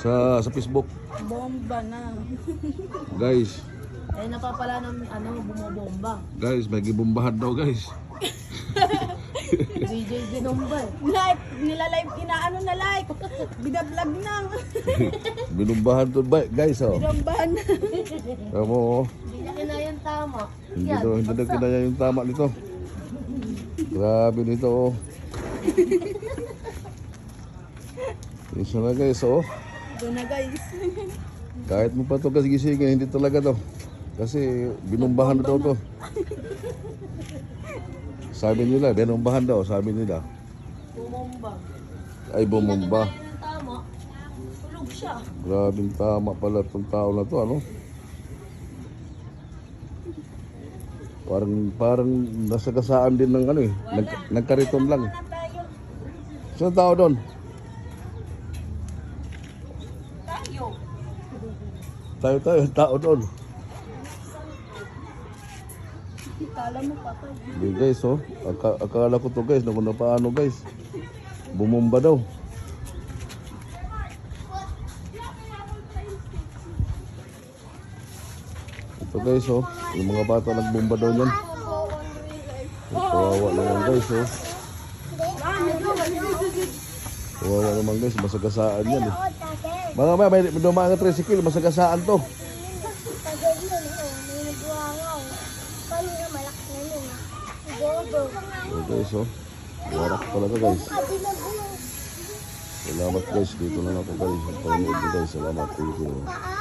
sa sa Facebook. Bomba na. Guys, Eh, napapala ng ano, bumobomba. guys, may gibombahan daw guys. DJ Binomba eh. Live, nila-live, inaano na live. Binablog na. Binumbahan to ba guys oh. Binambahan na. Kamu oh. Hindi na kinayang tama. Hindi daw, hindi daw kinaya yung tama nito. Grabe nito oh. Isa na guys oh. Ito na guys. Kahit mo pa ito gisingin, hindi talaga to. Kasi binumbahan na daw to. Sabi nila, binumbahan daw, sabi nila. Bumomba. Ay, bumumba. Tama. Tulog siya. Grabing tama pala itong tao na to, ano? Parang, parang nasagasaan din ng ano eh. Nag, nagkariton lang. Sino tao doon? Tayo. Tayo tayo, tao doon. Kala mo patay. Hindi guys, oh. Aka, akala ko to guys, naku na paano guys. Bumumba daw. Ito guys, oh. Yung mga bata nagbumba daw niyan. Kawawa naman guys, oh. Kawawa naman guys, masagasaan yan eh. Mga may, may dumaan ng tricycle, masagasaan to. Oh, guys, oh. Warak talaga guys. Salamat guys, dito na ako guys. Panood guys, salamat. Thank.